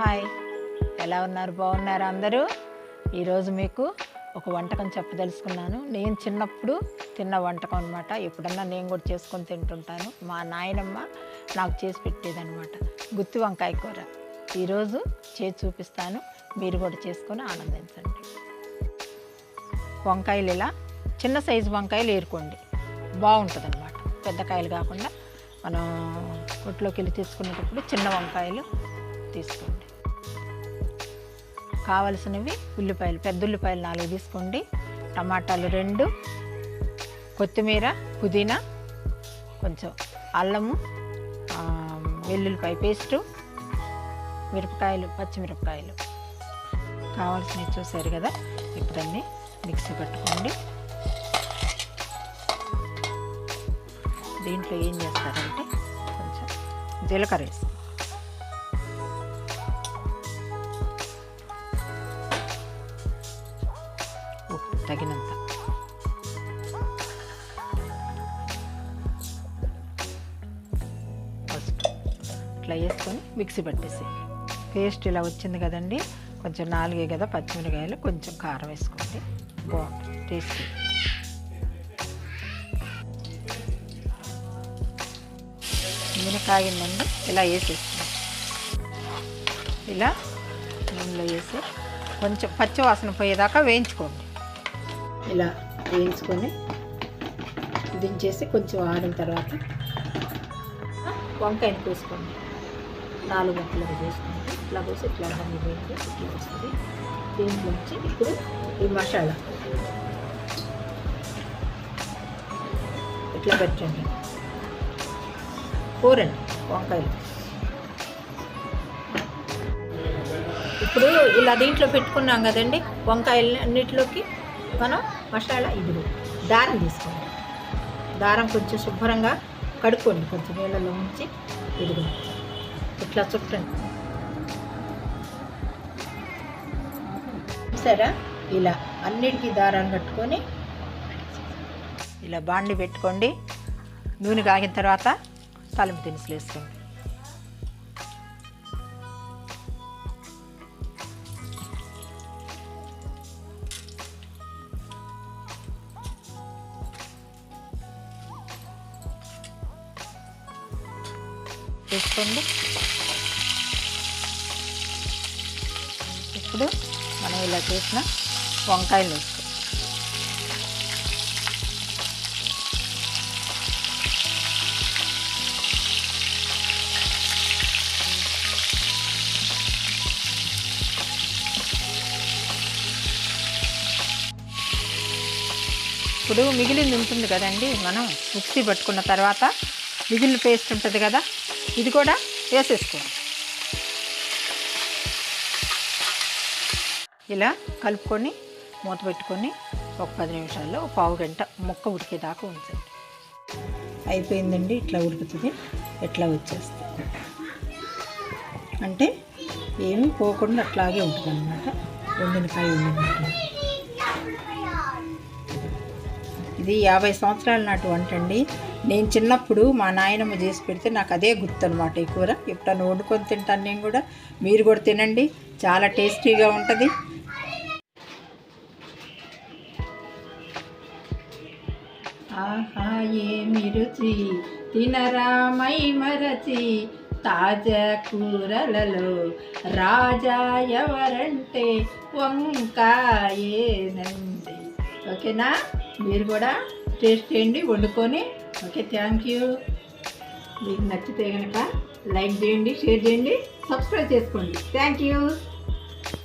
Hi. ఎలా ఉన్నారు? బాగున్నారు అందరూ? ఈరోజు మీకు ఒక వంటకం చెప్పదలుచుకున్నాను. నేను చిన్నప్పుడు తిన్న వంటకం అనమాట ఎప్పుడన్నా నేను కూడా చేసుకొని తింటుంటాను. మా నాయనమ్మ నాకు చేసి పెట్టేదనమాట గుత్తి వంకాయ కూర. ఈరోజు చేసి చూపిస్తాను. మీరు కూడా చేసుకొని ఆనందించండి. వంకాయలు ఇలా చిన్న సైజు వంకాయలు ఏరుకోండి. బాగుంటుంది అనమాట పెద్ద కాయలు కాకుండా మనం కొట్లోకి వెళ్ళి తీసుకునేటప్పుడు చిన్న వంకాయలు తీసుకోండి. కావలసినవి ఉల్లిపాయలు పెద్ద ఉల్లిపాయలు నాలుగు తీసుకోండి. టమాటాలు రెండు కొత్తిమీర పుదీనా కొంచెం అల్లము వెల్లుల్లిపాయ పేస్టు మిరపకాయలు పచ్చిమిరపకాయలు. కావాల్సినవి చూసారు కదా? ఇప్పుడన్నీ మిక్సీ పెట్టుకోండి. దీంట్లో ఏం చేస్తారంటే కొంచెం జీలకర్ర వేసి తగినంత. ఫస్ట్ ఇట్లా వేసుకొని మిక్సీ పట్టేసి. పేస్ట్ ఇలా వచ్చింది కదండి కొంచెం నాలుగే కదా పచ్చిమిరకాయలు కొంచెం కారం వేసుకోండి. బాగుంటుంది టేస్టీ. నూనె కాగిందండి ఇలా వేసేస్తాం ఇలా నూనెలో వేసి కొంచెం పచ్చి వాసన పోయేదాకా వేయించుకోండి. ఇలా వేయించుకొని దించేసి కొంచెం ఆడిన తర్వాత వంకాయని కోసుకోండి. నాలుగు వంకలుగా చేసుకోండి ఇట్లా కోసి ఇట్లా అన్నీ వేయండి. ఇట్లా వస్తుంది. దీంట్లో ఇప్పుడు ఈ మసాలా. ఇట్లా పెట్టండి. కూరండి వంకాయలు. ఇప్పుడు ఇలా దీంట్లో పెట్టుకున్నాం కదండి వంకాయలు అన్నిటిలోకి మనం మసాలా ఇదిగో. దారం తీసుకోండి. దారం కొంచెం శుభ్రంగా కడుక్కోండి. కొంచెం నీళ్ళలో ఉంచి ఇదిగో. ఇట్లా చుట్టండి. సరే ఇలా అన్నిటికీ దారం కట్టుకొని ఇలా బాండి పెట్టుకోండి. నూనె కాగిన తర్వాత తాలింపు దినుసులు వేసుకోండి. వేసుకోండి ఇప్పుడు మనం ఇలా చేసిన వంకాయలు వేసుకోండి ఇప్పుడు మిగిలింది ఉంటుంది కదండి మనం మిక్సీ పట్టుకున్న తర్వాత మిగిలిన పేస్ట్ ఉంటుంది కదా ఇది కూడా వేసేసుకోండి. ఇలా కలుపుకొని మూత పెట్టుకొని ఒక పది నిమిషాల్లో పావు గంట ముక్క ఉడికేదాకా ఉంచండి. అయిపోయిందండి ఇట్లా ఉడుకుతుంది. ఇట్లా వచ్చేస్తుంది అంటే ఏమీ పోకుండా అట్లాగే ఉంటుంది అనమాట వండినకాయ వండినట్టు ఇది యాభై సంవత్సరాల నాటి వంట అండి నేను చిన్నప్పుడు మా నాయనమ్మ చేసి పెడితే నాకు అదే గుర్తు అనమాట ఈ కూర. ఎప్పుడన్నా వండుకొని తింటాను నేను కూడా. మీరు కూడా తినండి. చాలా టేస్టీగా ఉంటుంది. ఆహా ఏమి రుచి తినరామై మరచి? తాజా కూరలలో రాజా ఎవరంటే వంకాయేనండి. ఓకేనా? మీరు కూడా టేస్ట్ చేయండి వండుకొని. ఓకే థ్యాంక్ యూ మీకు నచ్చితే కనుక లైక్ చేయండి షేర్ చేయండి సబ్స్క్రైబ్ చేసుకోండి. Thank you